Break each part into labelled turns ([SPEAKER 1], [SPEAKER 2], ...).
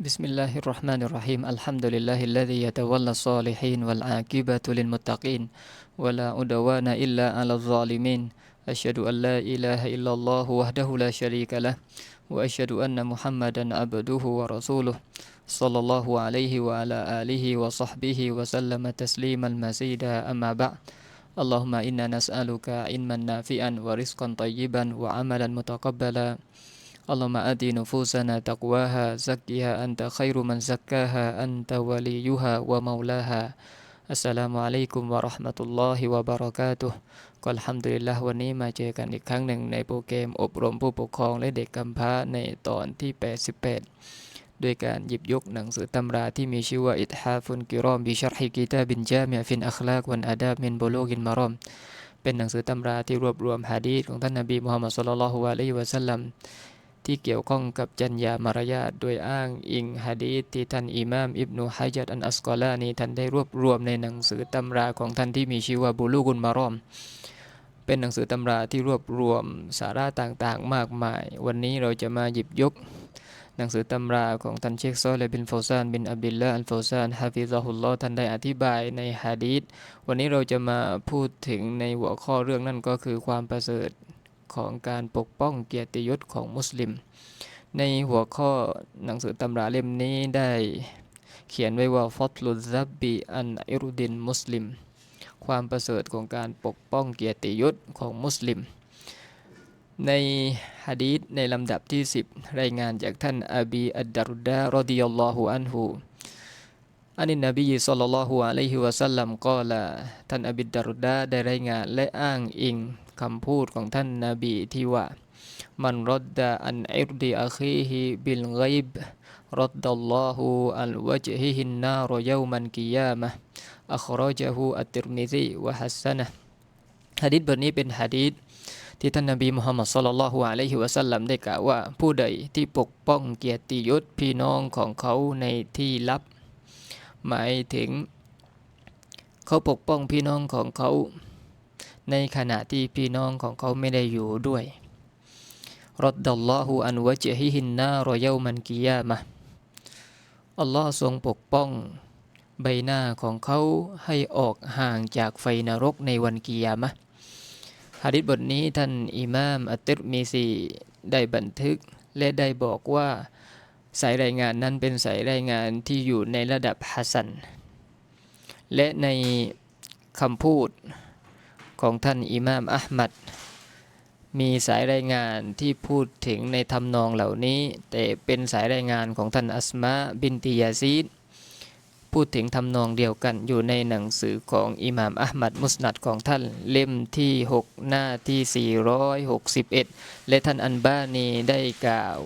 [SPEAKER 1] بسم الله الرحمن الرحيم الحمد لله الذي يتولى الصالحين والعاقبة للمتقين ولا عدوان إلا على الظالمين أشهد أن لا إله إلا الله وحده لا شريك له وأشهد أن محمدا عبده ورسوله صلى الله عليه وعلى آله وصحبه وسلم تسليما مزيدا أما بعد اللهم إنا نسألك علما نافعا ورزقا طيبا وعملا متقبلا اللهم آت نفوسنا تقواها زكها أنت خير من زكاها أنت وليها ومولاها السلام عليكم ورحمة الله وبركاته ก็อัลฮัมดุลิลละวันนี้มาเจอกันอีกครั้งหนึ่งในโปรแกรมอบรมผู้ปกครองและเด็กกำพร้าในตอนที่ 88 ด้วยการหยิบยกหนังสือตำราที่มีชื่อว่าอิทฮาฟุนกิรอมบิชรฮิกิตาบินจามีฟินอัคลากวันอาดาบมินโบโลกินมารอม เป็นหนังสือตำราที่รวบรวมฮะดีษของท่านนบีมุฮัมมัดสุลลัลลอฮุอะลัยฮิวะสัลลัม ที่เกี่ยวข้องกับจัญญามารยาทโดยอ้างอิงฮะดีษที่ท่านอิมามอิบนุฮะจัดอันอัสกอลานีท่านได้รวบรวมในหนังสือตำราของท่านที่มีชื่อว่าบูลูกุนมารอม เป็นหนังสือตำราที่รวบรวมสาระต่างๆ มากมาย วันนี้เราจะมาหยิบยก หนังสือตำราของท่านเชคซอเลบินโฟซานบินอับดุลลาอัลโฟซานฮะฟิซะฮุลลอท่านได้อธิบายในฮะดีษวันนี้เราจะมาพูดถึงในหัวข้อเรื่องนั่นก็คือความประเสริฐ ของการปกป้องเกียรติยศของมุสลิม ในหัวข้อหนังสือตำราเล่มนี้ได้เขียนไว้ว่าฟัตลุซับบีอันอิรุดินมุสลิม ความประเสริฐของการปกป้องเกียรติยศของมุสลิม ในฮะดีษในลำดับที่ 10 รายงานจากท่านอบีอัดดารุดารอดิยัลลอฮุอันฮูอันนี้นบีสัลลัลลอฮุอะลัยฮิวะสัลลัมก็ละท่านอบิดดารุดาได้รายงานและอ้างอิง คำพูดของท่านนาบีที่ว่า มันรดดาอันอิรดีอาคีฮิบิลไกบรดดัลลอฮุอัลวจฮิฮินนารยามันกิยามะอัครจฮูอัตติรมิซีวะฮัสซนะฮะดิษบทนี้เป็นฮะดิษที่ท่านนบีมุฮัมมัดสุลลัลฮุอะลัยฮิวะสัลลัมได้กล่าวว่า ผู้ใดที่ปกป้องเกียรติยศพี่น้องของเขาในที่ลับ หมายถึง เขาปกป้องพี่น้องของเขา ในขณะที่พี่น้องของเขาไม่ได้อยู่ด้วยรดดัลลอฮุอันวะเจฮิฮินนารอยามันกิยามะอัลลอฮ์ทรงปกป้อง ใบหน้าของเขาให้ออกห่างจากไฟนรกในวันกิยามะฮะดิษบทนี้ท่านอิมามอัตติรมีซีได้บันทึกและได้บอกว่าสายรายงานนั้นเป็นสายรายงานที่อยู่ในระดับฮัสัน และในคำพูด ของท่านอิมามอัลมัด มีสายรายงานที่พูดถึงในทำนองเหล่านี้ แต่เป็นสายรายงานของท่านอัสมาบินติยาซีดพูดถึงทำนองเดียวกันอยู่ในหนังสือของอิหม่ามอัลมัดมุสนัดของท่านเล่มที่ 6 หน้าที่ 461 และท่านอันบานีได้กล่าว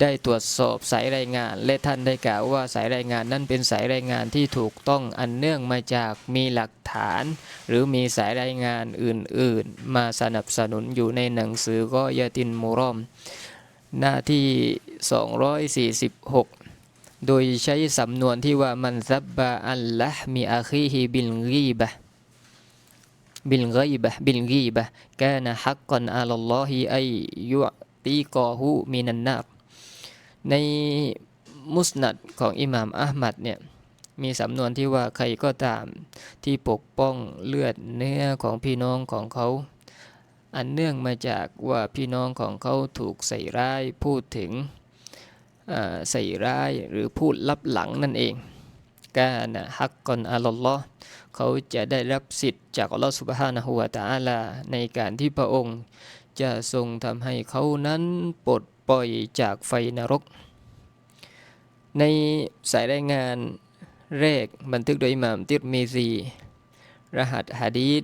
[SPEAKER 1] ได้ตรวจสอบสายรายงาน และท่านได้กล่าวว่าสายรายงานนั้นเป็นสายรายงานที่ถูกต้องอันเนื่องมาจากมีหลักฐาน หรือมีสายรายงานอื่นๆ มาสนับสนุนอยู่ในหนังสือก็ยาตินมูรอม หน้าที่ 246 โดยใช้สำนวนที่ว่ามันซับบะอัลละมีอาคีฮิบิลกีบะบิลกีบะบิลกีบะกานะฮักกันอัลลอฮิอัยยุตีกอฮูมินันนาบ ในมุสนัดของอิหม่ามอัลมัดเนี่ยมีสำนวนที่ว่าใครก็ตามที่ปกป้องเลือดเนื้อของพี่น้องของเขา อันเนื่องมาจากว่าพี่น้องของเขาถูกใส่ร้ายพูดถึงใส่ร้ายหรือพูดลับหลังนั่นเองกานะฮักกอนอัลลอฮ์เขาจะได้รับสิทธิ์จากอัลลอฮ์สุบฮานะฮูวะตะอาลาในการที่พระองค์จะทรงทำให้เขานั้นปลด ปล่อยจากไฟนรก ในสายรายงานแรกบันทึกโดยอิหม่ามติรมีซี รหัสฮะดีษ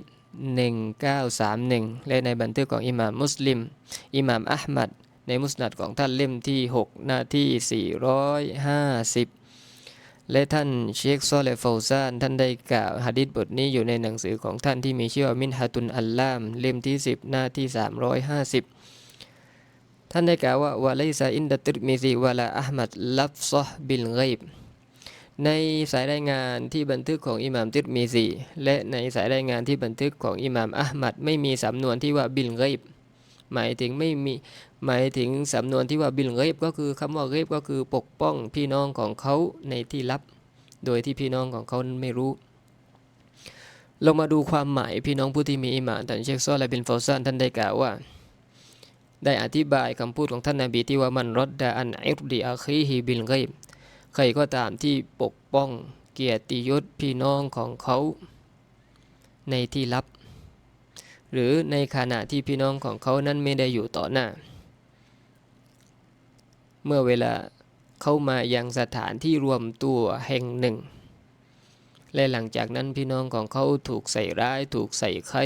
[SPEAKER 1] 1931 และในบันทึกของอิหม่ามมุสลิม อิหม่ามอัลมัด ในมุสนัดของท่านเล่มที่ 6 หน้าที่ 450 และท่านเชคซอเลฟาซาน ท่านได้กล่าวฮะดิษบทนี้อยู่ในหนังสือของท่านที่มีชื่อว่ามินฮาตุนอัลลาม เล่มที่ 10 หน้าที่ 350 ท่านได้กล่าวว่าวะไลซาอินดัตติรมิซีวะลาอัลมัดลัฟซอบิลไกบในสายรายงานที่บันทึกของอิหม่ามติรมีซีและในสายรายงานที่บันทึกของอิหม่ามอัลมัดไม่มีสำนวนที่ว่าบิลไกบหมายถึงไม่มี
[SPEAKER 2] หมายถึงสำนวนที่ว่าบิลเกบก็คือคำว่าเกบก็คือปกป้องพี่น้องของเขาในที่ลับ โดยที่พี่น้องของเขาไม่รู้เรามาดูความหมายพี่น้องผู้ที่มีอิหมานท่านเชคซอและบินฟาวซานท่านได้กล่าวว่า ได้อธิบายคำพูดของท่านนาบีที่ว่ามันรดดาอันอิรดีอาคีฮีบิลเกบใครก็ตามที่ปกป้องเกียรติยศพี่น้องของเขา ในที่ลับ หรือในขณะที่พี่น้องของเขานั้นไม่ได้อยู่ต่อหน้า เมื่อเวลาเข้ามายังสถานที่รวมตัวแห่งหนึ่ง และหลังจากนั้นพี่น้องของเขาถูกใส่ร้าย ถูกใส่ไข้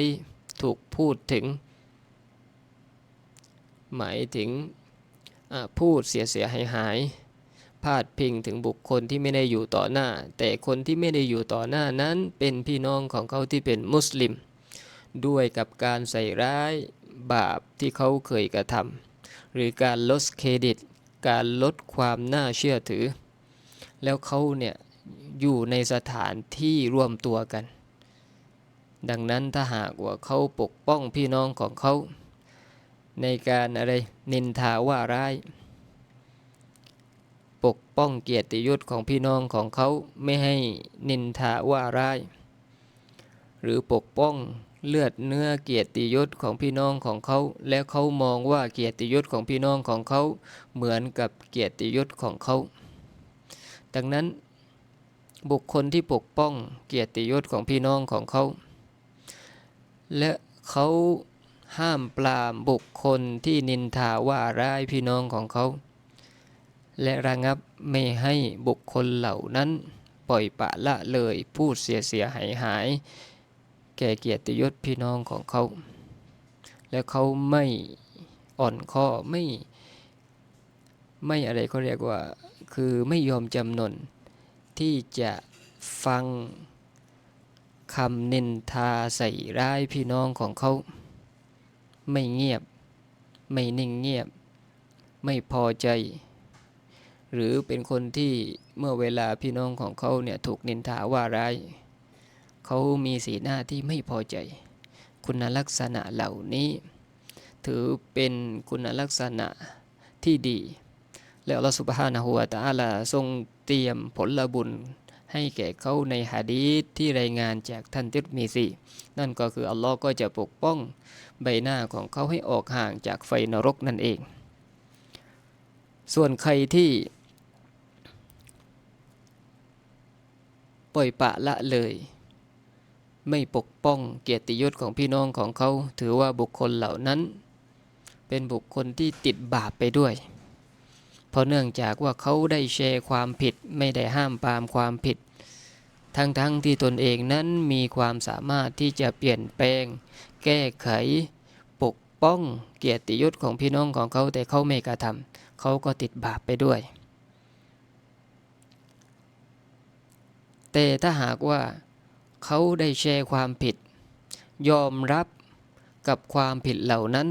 [SPEAKER 2] ถูกพูดถึง หมายถึงพูดเสียเสียหายหายพาดพิงถึงบุคคลที่ไม่ได้อยู่ต่อหน้า แต่คนที่ไม่ได้อยู่ต่อหน้านั้นเป็นพี่น้องของเขาที่เป็นมุสลิม ด้วยกับการใส่ร้ายบาปที่เขาเคยกระทำหรือการลดเครดิต การลดความน่าเชื่อถือ แล้วเขาเนี่ยอยู่ในสถานที่ร่วมตัวกัน ดังนั้นถ้าหากว่าเขาปกป้องพี่น้องของเขา ในการอะไรนินทาว่าร้าย ปกป้องเกียรติยศของพี่น้องของเขาไม่ให้นินทาว่าร้าย หรือปกป้องเลือดเนื้อเกียรติยศของพี่น้องของเขา และเขามองว่าเกียรติยศของพี่น้องของเขาเหมือนกับเกียรติยศของเขา ดังนั้น บุคคลที่ปกป้องเกียรติยศของพี่น้องของเขา และเขา ห้ามปรามบุคคลที่นินทาว่าร้ายพี่น้องของเขา และระงับไม่ให้บุคคลเหล่านั้นปล่อยปะละเลยพูดเสียเสียหายหาย แก่เกียรติยศพี่น้องของเขา และเขาไม่อ่อนข้อไม่ ไม่อะไรเขาเรียกว่า คือไม่ยอมจำนนที่จะฟังคำนินทาใส่ร้ายพี่น้องของเขา ไม่เงียบ ไม่นิ่งเงียบ ไม่พอใจ หรือเป็นคนที่เมื่อเวลาพี่น้องของเขาเนี่ยถูกนินทาว่าร้าย เขามีสีหน้าที่ไม่พอใจ คุณลักษณะเหล่านี้ ถือเป็นคุณลักษณะที่ดี แล้วอัลลอฮฺสุบฮานะฮูวะตะอาลาทรงเตรียมผลบุญ ให้แก่เขาในฮะดีษที่รายงานจากท่านติรมีซีนั่นก็คืออัลลอฮ์ก็จะปกป้องใบหน้าของเขาให้ออกห่างจากไฟนรกนั่นเอง ส่วนใครที่ ปล่อยปะละเลย ไม่ปกป้องเกียรติยศของพี่น้องของเขา ถือว่าบุคคลเหล่านั้น เป็นบุคคลที่ติดบาปไปด้วย เพราะเนื่องจากว่าเขาได้แชร์ความผิดไม่ได้ห้ามปามความผิด ทั้งๆทที่ตนเองนั้นมีความสามารถที่จะเปลี่ยนแปลง แก้ไข ปกป้องเกียรติยศของพี่น้องของเขาแต่เขาไม่กระทำเขาก็ติดบาปไปด้วย แต่ถ้าหากว่าเขาได้แชร์ความผิด ยอมรับกับความผิดเหล่านั้น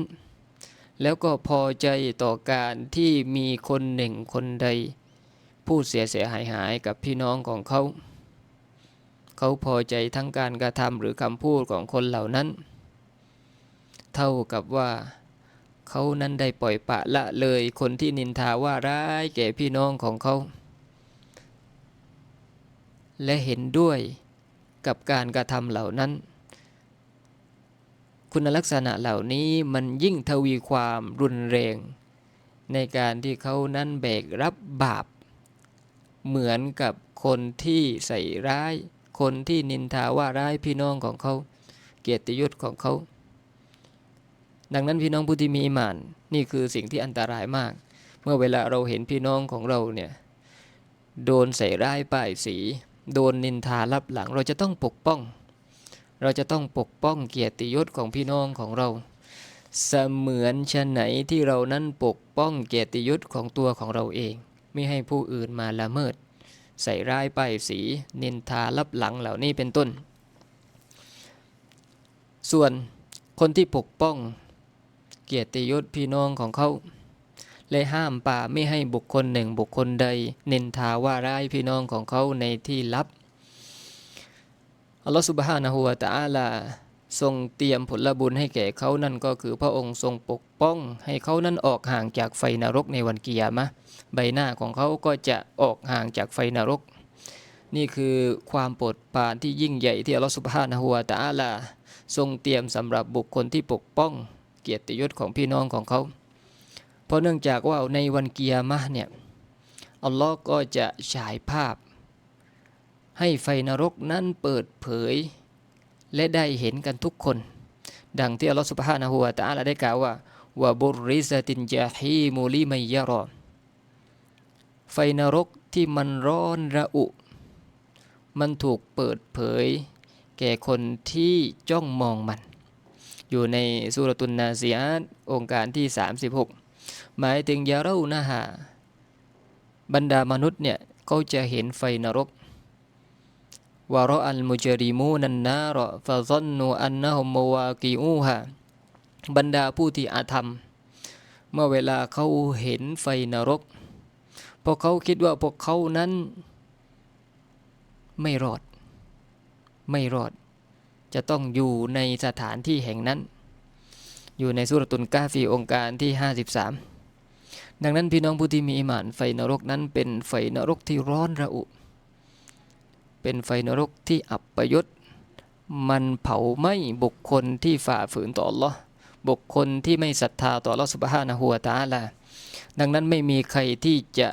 [SPEAKER 2] แล้วก็พอใจต่อการที่มีคนหนึ่งคนใดพูดเสียเสียหายหายกับพี่น้องของเขา เขาพอใจทั้งการกระทำหรือคำพูดของคนเหล่านั้น เท่ากับว่าเขานั้นได้ปล่อยปะละเลยคนที่นินทาว่าร้ายแก่พี่น้องของเขา และเห็นด้วยกับการกระทำเหล่านั้น คุณลักษณะเหล่านี้มันยิ่งทวีความรุนแรง ในการที่เขานั้นแบกรับบาป เหมือนกับคนที่ใส่ร้าย คนที่นินทาว่าร้ายพี่น้องของเขา เกียรติยศของเขา ดังนั้นพี่น้องผู้ที่มีอิมาน นี่คือสิ่งที่อันตรายมาก เมื่อเวลาเราเห็นพี่น้องของเราเนี่ยโดนใส่ร้ายป้ายสี โดนนินทารับหลังเราจะต้องปกป้อง เราจะต้องปกป้องเกียรติยศของพี่น้องของเรา เสมือนชะไหนที่เรานั้นปกป้องเกียรติยศของตัวของเราเอง ไม่ให้ผู้อื่นมาละเมิด ใส่ร้ายป้ายสีนินทารับหลังเหล่านี้เป็นต้น ส่วนคนที่ปกป้องเกียรติยศพี่น้องของเขาและห้ามป่าไม่ให้บุคคลหนึ่งบุคคลใด นินทาว่าร้ายพี่น้องของเขาในที่ลับ อัลลอฮฺสุบฮานะฮูวะตะอาลาทรงเตรียมผลบุญให้แก่เขานั่นก็คือพระองค์ทรงปกป้องให้เขานั้นออกห่างจากไฟนรกในวันกิยามะใบหน้าของเขาก็จะออกห่างจากไฟนรก นี่คือความโปรดปรานที่ยิ่งใหญ่ที่อัลลอฮฺสุบฮานะฮูวะตะอาลาทรงเตรียมสำหรับบุคคลที่ปกป้องเกียรติยศของพี่น้องของเขา เพราะเนื่องจากว่าในวันกิยามะเนี่ยอัลลอฮ์ก็จะฉายภาพ ให้ไฟนรกนั้นเปิดเผย และได้เห็นกันทุกคน ดังที่อัลลอฮฺสุบฮานะฮูวะตะอาลาได้กล่าวว่าวะบุริซะตินจาฮีมูลิมัยยารอไฟนรกที่มันร้อนระอุ มันถูกเปิดเผย แก่คนที่จ้องมองมัน อยู่ในสุรตุนนาซีอาตองค์การที่ 36 หมายถึงยาเรานะฮะบรรดามนุษย์เนี่ยเขาจะเห็นไฟนรก วารออัลมุจริมูนันนารอฟะซอนนูอันนะฮุมวากีอูฮะบรรดาผู้ที่อาธรรม เมื่อเวลาเขาเห็นไฟนรก พวกเขาคิดว่าพวกเขานั้น ไม่รอด ไม่รอด จะต้องอยู่ในสถานที่แห่งนั้น อยู่ในสุรตุนกาฟีองค์การที่ 53 ดังนั้นพี่น้องผู้ที่มีอิมานไฟนรกนั้นเป็นไฟนรกที่ร้อนระอุ เป็นไฟนรกที่อับประยศมันเผาไหม้บุคคลที่ฝ่าฝืนต่อ Allah บุคคลที่ไม่ศรัทธาต่อ Allah สุบฮานะฮูวตาลาดังนั้นไม่มีใครที่จะ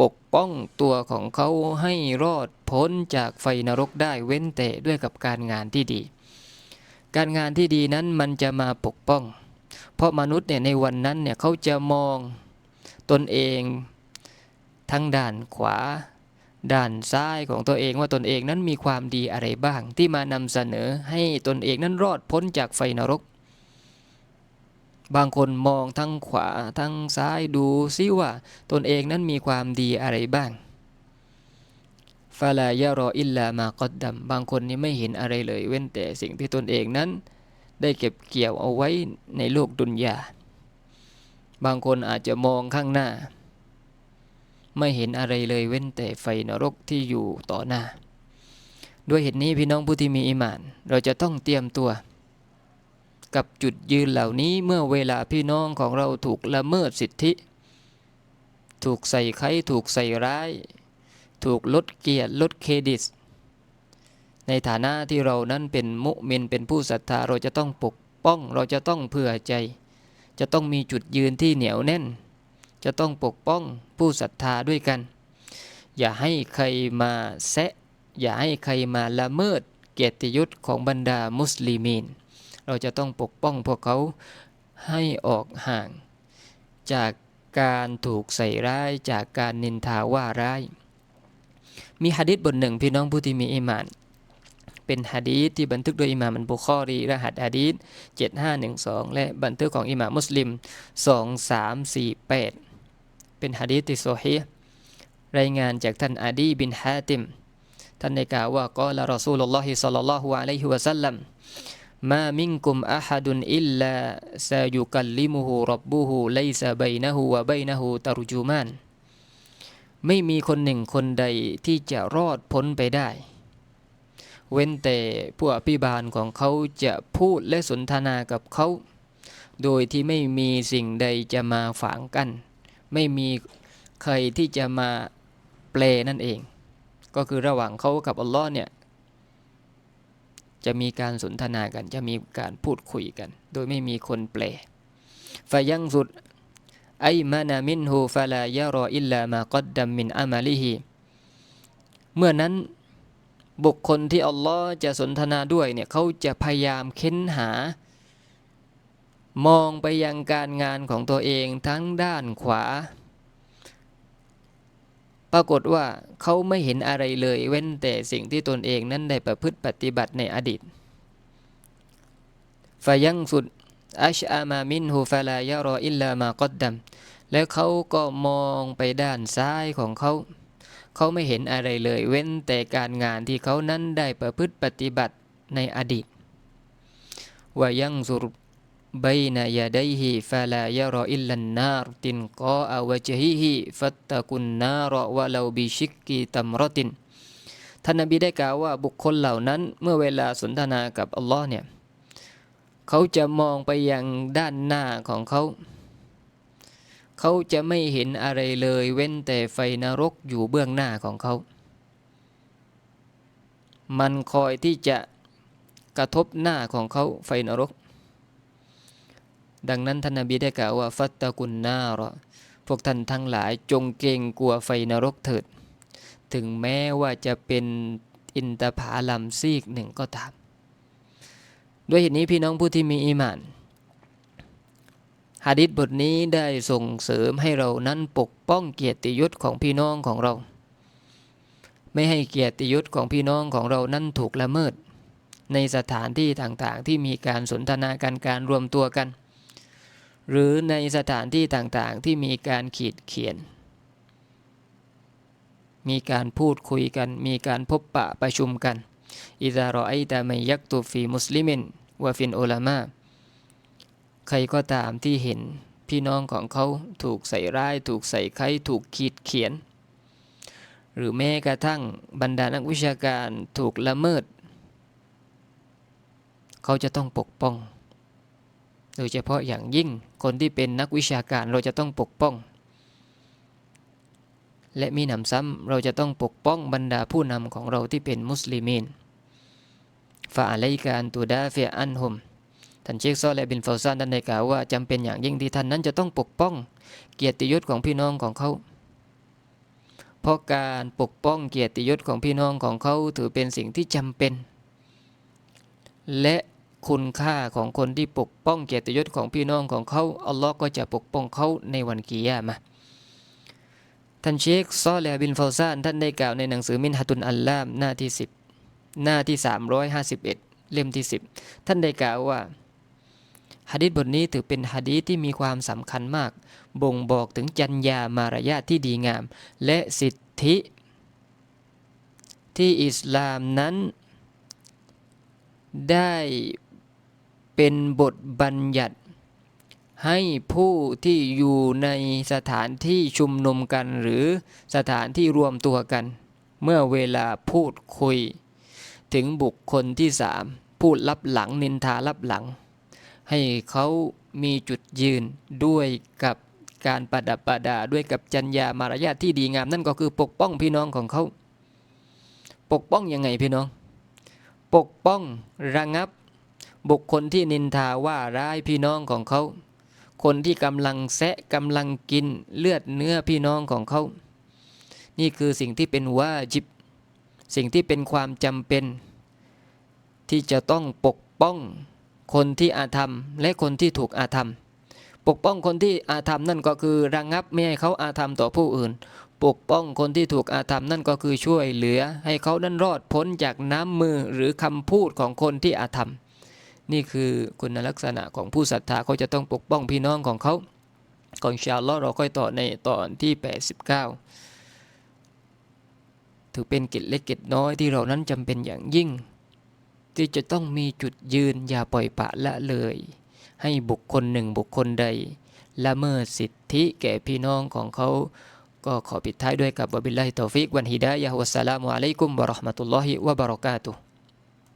[SPEAKER 2] ปกป้องตัวของเขาให้รอดพ้นจากไฟนรกได้เว้นแต่ด้วยกับการงานที่ดี การงานที่ดีนั้นมันจะมาปกป้อง เพราะมนุษย์เนี่ยในวันนั้นเนี่ยเขาจะมองตนเองทั้งด้านขวา ด้านซ้ายของตัวเองว่าตนเองนั้นมีความดีอะไรบ้าง ที่มานำเสนอให้ตนเองนั้นรอดพ้นจากไฟนรก บางคนมองทั้งขวาทั้งซ้ายดูซิว่าตนเองนั้นมีความดีอะไรบ้างฟาลายารออิลลามากอดดัมบางคนนี่ไม่เห็นอะไรเลย เว้นแต่สิ่งที่ตนเองนั้น ได้เก็บเกี่ยวเอาไว้ในโลกดุนยาบางคนอาจจะมองข้างหน้า ไม่เห็นอะไรเลยเว้นแต่ไฟนรกที่อยู่ต่อหน้า ด้วยเหตุนี้พี่น้องผู้ที่มีอิมาน เราจะต้องเตรียมตัว กับจุดยืนเหล่านี้เมื่อเวลาพี่น้องของเราถูกละเมิดสิทธิ ถูกใส่ไข่ถูกใส่ร้าย ถูกลดเกียรติลดเครดิตในฐานะที่เรานั้นเป็นมุมินเป็นผู้ศรัทธาเราจะต้องปกป้อง เราจะต้องเผื่อใจ จะต้องมีจุดยืนที่เหนียวแน่น จะต้องปกป้องผู้ศรัทธาด้วยกัน อย่าให้ใครมาแซะ อย่าให้ใครมาละเมิดเกียรติยศของบรรดามุสลิมีน เราจะต้องปกป้องพวกเขาให้ออกห่าง จากการถูกใส่ร้ายจากการนินทาว่าร้าย มีฮะดิษบทหนึ่งพี่น้องผู้ที่มีอิมาน เป็นฮะดีษที่บันทึกโดยอิหม่ามบุคอรี รหัสฮะดีษ7512 และบันทึกของอิหม่ามมุสลิม 2348 เป็นฮะดีษที่โซฮีรายงานจากท่านอาดีบินฮาติม ท่านได้กล่าวว่ากอละรอซูลุลลอฮิศ็อลลัลลอฮุอะลัยฮิวะซัลลัมมามินกุมอะฮัดุนอิลลาซายุกัลลิมุฮูรับบุฮูไลซาบัยนะฮูวะบัยนะฮูตารุจูมานไม่มีคนหนึ่งคนใดที่จะรอดพ้นไปได้ เว้นแต่ผู้อภิบาลของเขาจะพูดและสนทนากับเขา โดยที่ไม่มีสิ่งใดจะมาฝังกั้น ไม่มีใครที่จะมาแปลนั่นเอง ก็คือระหว่างเขากับอัลลอฮ์เนี่ยจะมีการสนทนากัน จะมีการพูดคุยกัน โดยไม่มีคนแปลฟายังสุดไอมานามินฮูฟาลายารออิลลามากอดดัมมินอามาลิฮีเมื่อนั้นบุคคลที่อัลลอฮ์จะสนทนาด้วยเนี่ยเขาจะพยายามเค้นหา มองไปยังการงานของตัวเองทั้งด้านขวา ปรากฏว่าเขาไม่เห็นอะไรเลยเว้นแต่สิ่งที่ตนเองนั้นได้ประพฤติปฏิบัติในอดีตฟายังสุดอัชอามามินฮูฟาลายารออิลลามากอดดัมแล้วเขาก็มองไปด้านซ้ายของเขา เขาไม่เห็นอะไรเลยเว้นแต่การงานที่เขานั้นได้ประพฤติปฏิบัติในอดีตว่ายังสุร บนยาไดฮิฟาลายารออิลลันนารตินกออาวะจฮิฮิฟัตตะกุนนารอวะลาบิชิกกีตัมรตินท่านนบีได้กล่าวว่าบุคคลเหล่านั้นเมื่อเวลาสนทนากับอัลลอฮ์เนี่ยเขาจะมองไปยังด้านหน้าของเขา เขาจะไม่เห็นอะไรเลยเว้นแต่ไฟนรกอยู่เบื้องหน้าของเขา มันคอยที่จะกระทบหน้าของเขาไฟนรก ดังนั้นท่านนบีได้กล่าวว่าฟัตตะกุนนารอพวกท่านทั้งหลายจงเกรงกลัวไฟนรกเถิด ถึงแม้ว่าจะเป็นอินตผาลัมซีกหนึ่งก็ตาม ด้วยเหตุนี้พี่น้องผู้ที่มีอีหมานฮะดิษบทนี้ได้ส่งเสริมให้เรานั้นปกป้องเกียรติยศของพี่น้องของเรา ไม่ให้เกียรติยศของพี่น้องของเรานั้นถูกละเมิด ในสถานที่ต่างๆ ที่มีการสนทนากันการรวมตัวกัน หรือในสถานที่ต่างๆ ที่มีการขีดเขียน มีการพูดคุยกัน มีการพบปะประชุมกันอิดารอไอตามัยยักตุฟีมุสลิมินวะฟินโอลามาใครก็ตามที่เห็นพี่น้องของเขาถูกใส่ร้าย ถูกใส่ไข้ถูกขีดเขียน หรือแม้กระทั่งบรรดานักวิชาการถูกละเมิด เขาจะต้องปกป้อง โดยเฉพาะอย่างยิ่งคนที่เป็นนักวิชาการเราจะต้องปกป้อง และมีหนำซ้ำเราจะต้องปกป้องบรรดาผู้นำของเราที่เป็นมุสลิมีนฟาอะไลการตูดาเฟียอันฮุมท่านเชคซอและบินฟาซานท่านได้กล่าวว่าจำเป็นอย่างยิ่งที่ท่านนั้นจะต้องปกป้อง เกียรติยศของพี่น้องของเขาเพราะการปกป้องเกียรติยศของพี่น้องของเขาถือเป็นสิ่งที่จำเป็น และ คุณค่าของคนที่ปกป้องเกียรติยศของพี่น้องของเขาอัลลอฮ์ก็จะปกป้องเขาในวันกิยามะท่านเชคซอแลบินฟาซานท่านได้กล่าวในหนังสือมินฮะตุนอัลลามหน้าที่ 10 หน้าที่ 351 เล่มที่ 10 ท่านได้กล่าวว่าฮะดิษบทนี้ถือเป็นฮะดีษที่มีความสำคัญมาก บ่งบอกถึงจัญญามารยาทที่ดีงาม และสิทธิที่อิสลามนั้นได้ เป็นบทบัญญัติ ให้ผู้ที่อยู่ในสถานที่ชุมนุมกันหรือสถานที่รวมตัวกัน เมื่อเวลาพูดคุย ถึงบุคคลที่สามพูดลับหลังนินทาลับหลัง ให้เขามีจุดยืนด้วยกับการประดับประดาด้วยกับจัญญามารยาทที่ดีงาม นั่นก็คือปกป้องพี่น้องของเขา ปกป้องยังไงพี่น้อง ปกป้องระงับ บุคคลที่นินทาว่าร้ายพี่น้องของเขา คนที่กำลังแซะกำลังกินเลือดเนื้อพี่น้องของเขา นี่คือสิ่งที่เป็นว่าจิบ สิ่งที่เป็นความจำเป็น ที่จะต้องปกป้องคนที่อาธรรม และคนที่ถูกอาธรรม ปกป้องคนที่อาธรรมนั่นก็คือระงงับไม่ให้เขาอาธรรมต่อผู้อื่น ปกป้องคนที่ถูกอาธรรมนั่นก็คือช่วยเหลือให้เขานั้นรอดพ้นจากน้ำมือหรือคำพูดของคนที่อาธรรม นี่คือคุณลักษณะของผู้ศรัทธาเขาจะต้องปกป้องพี่น้องของเขาก่อนชาลอเราค่อยต่อในตอนที่ 89 ถือเป็นกิจเล็กกิจน้อยที่เรานั้นจำเป็นอย่างยิ่ง ที่จะต้องมีจุดยืนอย่าปล่อยปะละเลย ให้บุคคลหนึ่งบุคคลใดละเมิดสิทธิแก่พี่น้องของเขา ก็ขอปิดท้ายด้วยกับวบิลลาฮิตอฟิกวันฮิดายะฮ์วัสสลามุอะลัยกุมวะเราะห์มะตุลลอฮิวะบะเราะกาตุฮ์